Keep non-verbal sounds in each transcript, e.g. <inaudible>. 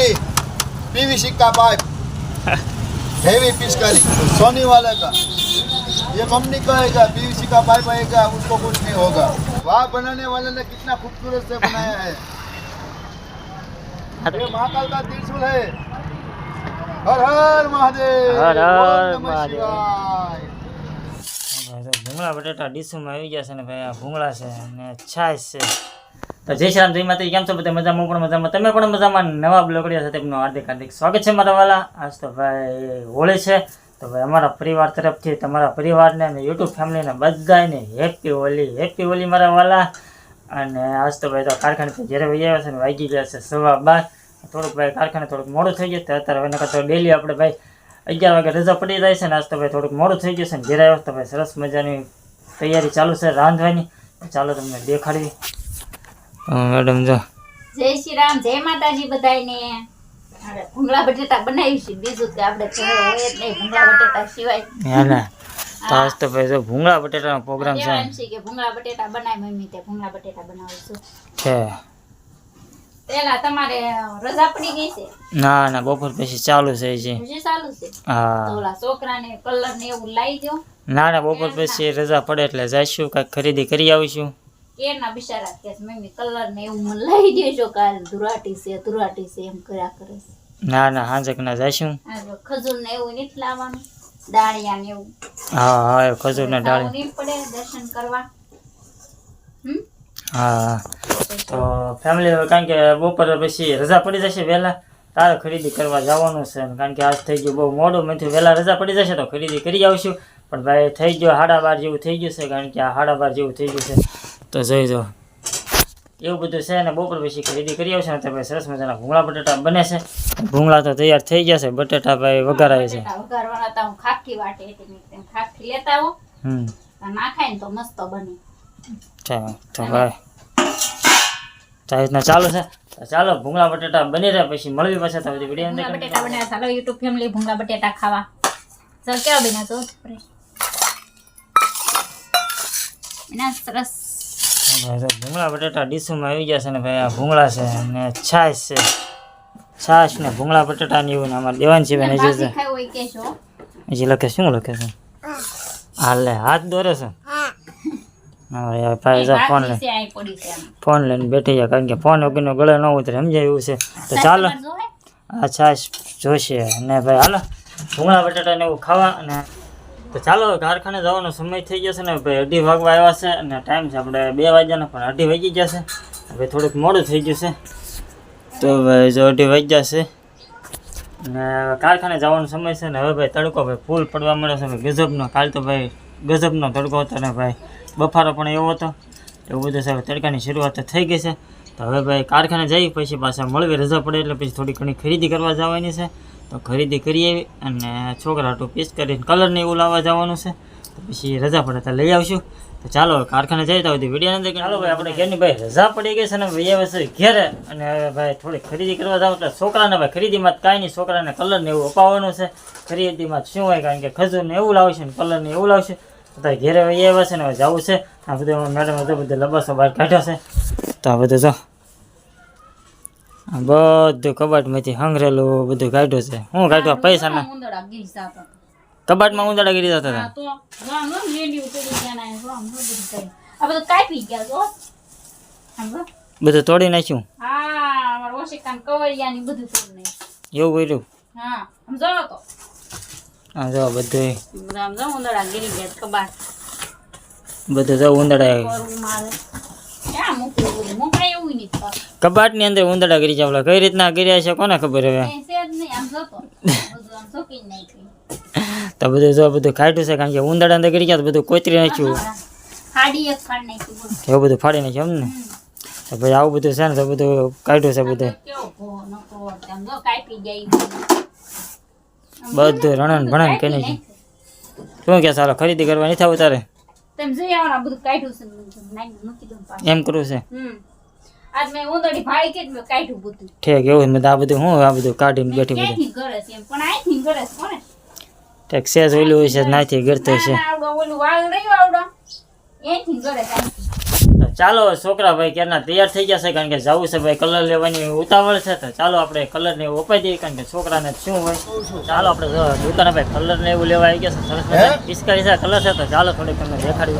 Company PVC का pipe heavy पिचकारी सोनी वाले का ये कंपनी का आएगा पीवीसी का पाइप आएगा उसको कुछ नहीं होगा वहाँ बनाने वाले ने कितना खूबसूरत से बनाया है ये महाकाल का त्रिशूल है हर हर महादेव हर हर ओम नमः महादेव। शिवाय ભાઈ તો ભૂંગળા બટેટા ડીશુમાં આવી ગયા છે ને ભાઈ આ ભૂંગળા છે અને છાશ છે જય શ્રી રામ, જય માતા કેમ છો બધા? મજામાં પણ મજામાં. તમે પણ મજામાં? નવા બ્લોગડિયા સાથે એમનું હાર્દિક હાર્દિક સ્વાગત છે મારા વાલા. આજ તો ભાઈ હોળી છે. તો ભાઈ અમારા પરિવાર તરફથી, તમારા પરિવારને અને યુટ્યુબ ફેમિલીને બધાને હેપી હોલી હેપી હોલી મારા વાલા. અને આજ તો ભાઈ તો કારખાને ઘેરે વહી આવ્યા છે ને વાગી ગયા છે સવા બાર. થોડુંક ભાઈ કારખાને થોડુંક મોડું થઈ ગયું તો અત્યારે હવે નકર ડેલી આપણે ભાઈ અગિયાર વાગે રજા પડી જાય છે ને આજ તો ભાઈ થોડુંક મોડું થઈ ગયું છે ને ઘેર આવ્યો તો ભાઈ સરસ મજાની તૈયારી ચાલુ છે રાંધવાની. ચાલો તમને દેખાડવી. મેડમ જો. જય શ્રી રામ જય માતાજી બધાયને. આપણે ભૂંગળા બટેટા બનાવીશું બીજું કે આપણે ઘરે હોય જ નહીં ભૂંગળા બટેટા સિવાય. હા ને. તો આજ તો ભાઈ જો ભૂંગળા બટેટાનો પ્રોગ્રામ છે. એમ છે કે ભૂંગળા બટેટા બનાવી મમ્મી તે ભૂંગળા બટેટા બનાવીશું છે. પેલા તમારે રજા પડી ગઈ છે? ના ના બપોર પછી ચાલુ છે હજી. હજી ચાલુ છે? તો હા ઓલા છોકરાને કલર ને એવું લાવી દો ના ના બપોર પછી રજા પડે એટલે જઈશું કાંઈક ખરીદી કરી આવીશું. કેરના બિચારા કે મમ્મી કલર ને એવું મને લઈ દેજો કાલ. ધુરાટી છે ધુરાટી છે એમ કર્યા કરે ના ના હાંજક ના જાશું. ખજૂર ને એવું નથી લાવવાનું દાળિયા ને એવું. હા હા એ ખજૂરના ખાવું ડાળી પડે દર્શન કરવા. હા તો ફેમિલી કારણ કે બપોરે પછી રજા પડી જશે વહેલા તારે ખરીદી કરવા જવાનું છે કારણ કે આજ થઈ ગયું બહુ મોડું. મેં વહેલા રજા પડી જશે તો ખરીદી કરી આવશું. પણ ભાઈ થઈ ગયો હાડા બાર જેવું થઈ ગયું છે. કારણ કે આ સાડા બાર જેવું થઈ ગયું છે. તો જોઈ જો. એવું બધું છે અને બપોર પછી ખરીદી કરી આવશે ને તો ભાઈ સરસ મજાના ભૂંગળા બટેટા બને છે. ભૂંગળા તો તૈયાર થઈ ગયા છે બટેટા ભાઈ વઘારાય છે. વઘારવાના હતા હું ખાખી વાટે હતી ખાખી લેતા આવો. હમ. નાખાય ને તો મસ્ત બને. તો ભાઈ. તો રીતના ચાલુ છે. ચાલો ભૂંગળા બટેટા બની રહ્યા પછી મળવી પાછા તો બધી વીડિયો ભૂંગળા બટેટા બનાવ્યા ચાલો યુટ્યુબ ફેમિલી ભૂંગળા બટેટા ખાવા. ચાલ કેવા બન્યા તો? એના સરસ ભૂંગળા બટેટા ડીશુમાં આવી ગયા છે ને ભાઈ આ ભૂંગળા છે અને છાશ છે. છાશ ને ભૂંગળા બટેટા ની એવું આમાં દેવાન છે બેન હજી લખે શું લખે છે? હાલે હાથ દોરે છે. ફોન લઈને. ફોન લઈને બેઠી જાય કારણ કે ફોન વગરનો ગળે ન ઉતરે સમજાય એવું છે. તો ચાલો. આ છાશ જોશે. અને ભાઈ હાલો. ભૂંગળા બટાટા ને એવું ખાવા અને તો ચાલો, કારખાને જવાનો સમય થઈ ગયો છે ને ભાઈ અઢી વાગવા આવ્યા છે અને ટાઈમ છે આપણે બે વાગ્યાનો, પણ અઢી વાગી ગયા છે. હવે થોડુંક મોડું થઈ ગયું છે. તો ભાઈ જો અઢી વાગ્યા છે અને કારખાને જવાનો સમય છે ને, હવે ભાઈ તડકો ભાઈ ફૂલ પડવા મળે છે. ભાઈ ગજબનો, કાલ તો ભાઈ ગજબનો તડકો હતો ને, ભાઈ બફારો પણ એવો હતો. એવું બધું છે તડકાની શરૂઆત થઈ ગઈ છે. તો હવે ભાઈ કારખાને જઈ પછી પાછા મળવી રજા પડે એટલે પછી થોડી ઘણી ખરીદી કરવા જવાની છે. તો ખરીદી કરી આવી અને છોકરા હાટું પીસ કરીને કલરને એવું લાવવા જવાનું છે. તો પછી રજા પડે તો લઈ આવશું. તો ચાલો કારખાને જઈ તો વીડિયો અંદર ચાલો ભાઈ આપણે ઘેરની ભાઈ રજા પડી ગઈ છે ને ભાઈ હવે છે ઘેરે અને હવે ભાઈ થોડી ખરીદી કરવા જાવ એટલે છોકરાને ભાઈ ખરીદીમાં કાંઈ નહીં છોકરાને કલરને એવું અપાવવાનું છે. ખરીદીમાં શું હોય કારણ કે ખજૂરને એવું લાવશે ને કલરને એવું લાવશે. તો તારે ઘેરે ભાઈ આવ્યા છે ને હવે જવું છે. આ બધું મેડમ બધું બધું લબાસો બહાર કાઢ્યો છે. તો આ બધું જો. આ બધું કબાટમાંથી હંગરેલું બધું કાઢ્યું છે. હું કાઢ્યું પૈસા ના. કબાટમાં ઉંદરડા ગીરી જતા હતા. બધું તોડી નાખ્યું. એવું કર્યું? હા જો બધું બધા જો ઉંદરડા એવું નહીં કબાટની અંદર ઉંદરડા ગીરી જાવલા કઈ રીતના કર્યા છે કોને ખબર હવે? નહીં તો બધું જો બધું ખાટું છે કારણ કે ઉંદરડા અંદર ગીરી ગયા તો બધું કોતરી નાખ્યું. એવું બધું ફાડી નાખ્યું એમ ને તો ભાઈ આવું બધું છે ને તો બધું કાઢ્યું છે બધું. બધું રણન ભણન કે નાખ્યું. શું કે ચાલો ખરીદી કરવા નથી આવું તારે તમે જોઈ આવો આ બધું કાઢ્યું છે નાઈ મૂકી દઉં પાછું. એમ કરવું છે? હમ. આજ મેં ઉંદરડી ભાળી કે મેં કાઢ્યું બધું. ઠીક એવું મેં આ બધું હું આ બધું કાઢીને બેઠી બધું ક્યાંથી ઘરે છે એમ? પણ ઘરે છે કોને ઠીક સેજ ઓલું હોય છે નાથી ગરતો છે. આવડો ઓલું વાળ રહ્યો આવડો. છે અહીંથી. તો ચાલો છોકરા ભાઈ ક્યારના તૈયાર થઈ ગયા છે કારણ કે જવું છે ભાઈ કલર લેવાની ઉતાવળ છે તો ચાલો આપણે કલર ને અપાઈ દઈએ કારણ કે છોકરાને શું હોય. ચાલો આપણે દુકાન ભાઈ કલર ને એવું લેવા આવી ગયા છે સરસ છે કલર છે તો ચાલો થોડીક તમને દેખાડી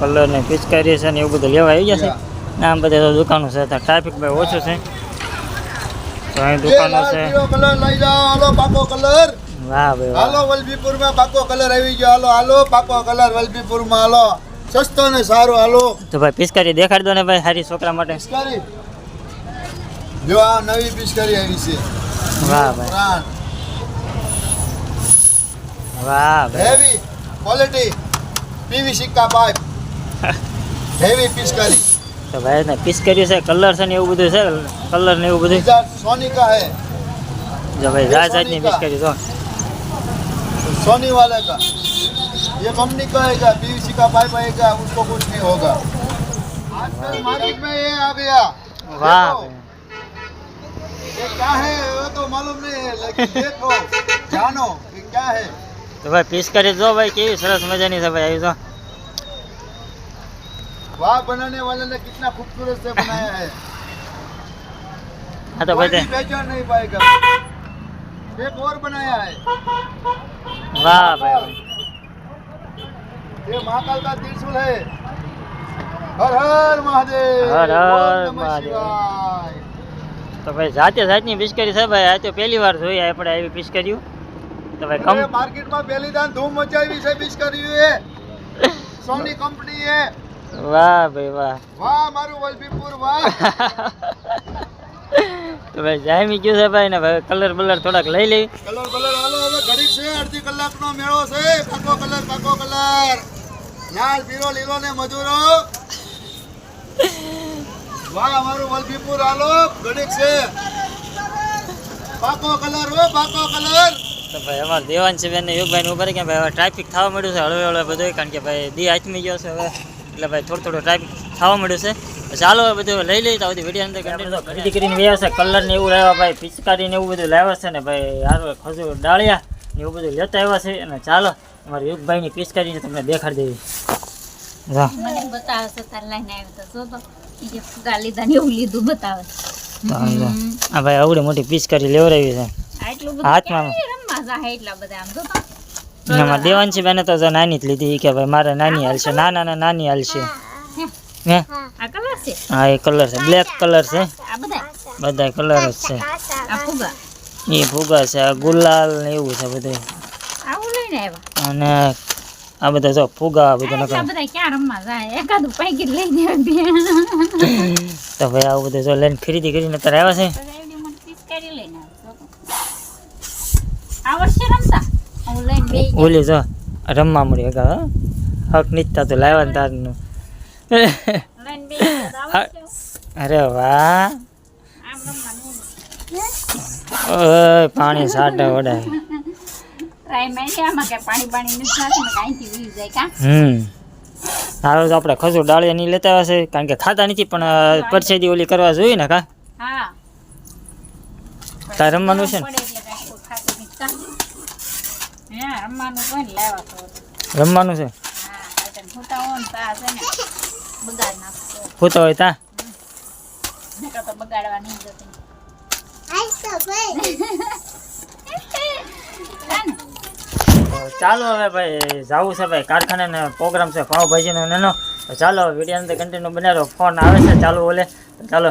કલર ને પિચકારી છે ને એવું બધું લેવા આવી ગયા છે. ને આમ બધા દુકાનો છે ટ્રાફિક ભાઈ ઓછું છે. તો અહીં દુકાનો છે. કલર. વાહ ભાઈ હાલો વલભીપુરમાં પાકો કલર આવી ગયો. હાલો હાલો પાકો કલર વલભીપુરમાં હાલો. સસ્તો ને સારો હાલો. તો ભાઈ પિસ્કારી દેખાડી દો ને ભાઈ સારી છોકરા માટે. પિસ્કારી જો આ નવી પિસ્કારી આવી છે. વાહ ભાઈ. વાહ ભાઈ. હેવી ક્વોલિટી પીવી સિક્કા પાઇપ. હેવી પિસ્કારી તો ભાઈ ને પિસ્કારી છે કલર છે ને એવું બધું છે કલર ને એવું બધું. સોનિકા હે. જો ભાઈ જાત જાતની પિસ્કારી તો सोनी वाले का ये कंपनी का आएगा पीवीसी का पाइप आएगा उसको कुछ नहीं होगा आजकल मार्केट में ये आ गया वाह देखो, ये क्या है वो तो मालूम नहीं है लेकिन देखो जानो ये क्या है તો ભાઈ પિચકારી જો ભાઈ કેવી સરસ મજાની છે ભાઈ આવી તો वाह बनाने वाले ने कितना खूबसूरत से बनाया है હા તો कोई ભાઈ भी पहचान नहीं पाएगा एक और बनाया है તે- વાહ ભાઈ ये महाकाल का त्रिशूल है हर हर महादेव हर हर ओम नमः महादेव। शिवाय। તો ભાઈ જાતે જાતની પિચકારી છે ભાઈ આ તો પહેલી વાર જોઈ આપણે આવી પિચકારીઓ તો ભાઈ અરે કમ માર્કેટમાં પહેલી દાન ધૂમ મચાવી છે પિચકારીઓ એ <laughs> સોની કંપની એ વાહ ભાઈ વાહ વાહ મારું વલભીપુર વાહ <laughs> તો ભાઈ જામી ગયું છે ભાઈ ને ભાઈ કલર બલર થોડાક લઈ લઈ. કલર બલર હાલો હવે ઘડી છે અડધી કલાકનો મેળો છે. પાકો કલર પાકો કલર લાલ પીરો લીલો ને મજૂરો વાહ અમારું વલભીપુર હાલો ઘડીક છે. પાકો કલર હો પાકો કલર તો ભાઈ અમારે દેવાંશી બેન ને યોગભાઈ ઊભા રહી ભાઈ હવે ટ્રાફિક થવા મળ્યું છે હળવે હળવે બધું કારણ કે ભાઈ દી આચમી ગયો છે હવે. એટલે ભાઈ થોડું થોડું ટ્રાફિક થવા મળ્યું છે. ચાલો બધું લઈ લઈ તો બધી વીડિયો અંદર ખરીદી કરીને વ્યા છે. કલર ને એવું લાવ્યા ભાઈ પિચકારી ને એવું બધું લાવ્યા છે ને ભાઈ હારું ખજૂર ડાળિયા ને એવું બધું લેતા આવ્યા છે. અને ચાલો અમારા યુગભાઈની પિચકારી તમને દેખાડી દેવી છે ને ભાઈ આવડી મોટી પિચકારી લેવડાવી છે. હાથમાં. ક્યાંય રમવા જાહે એટલા બધા આમ જો તો. અને અમારા દેવાંશી બેને તો નાની જ લીધી કે ભાઈ મારે નાની હાલશે નાના ને નાની હાલશે હે? આ કલર છે? હા એ કલર છે. બ્લેક કલર છે. આ બધા? બધા કલર જ છે. આ ફુગા. એ ફુગા છે. આ ગુલાલ ને એવું છે બધું. આવું લઈને આવ્યા? અને આ બધા જો ફુગા આ બધા નકર. બધા ક્યાં રમવા જાય? એકાદું પૈકી લઈને તો ભાઈ આવું બધું જો લઈને ખરીદી કરીને અત્યારે આવ્યા છે. આ ઓલી જો રમવા મળ્યું. હક નીચતા તો લાવ્યા ને તારનું આ અરે વાહ ઓય પાણી સાટા હમ હારું તો આપણે ખજૂર ડાળિયા નહીં લેતા હશે છે કારણ કે ખાતા નથી પણ પરસેદી ઓલી કરવા જોઈએ ને કા તાર રમવાનું છે ને રમવાનું છે બગાડ ફૂતો હોય તા. ચાલો હવે ભાઈ, જવું છે ભાઈ કારખાને પ્રોગ્રામ છે પાવભાજીનો ને એનો. તો ચાલો વીડિયો અંદર કન્ટિન્યુ બનાવ્યો. ફોન આવે છે, ચાલો બોલે. ચાલો.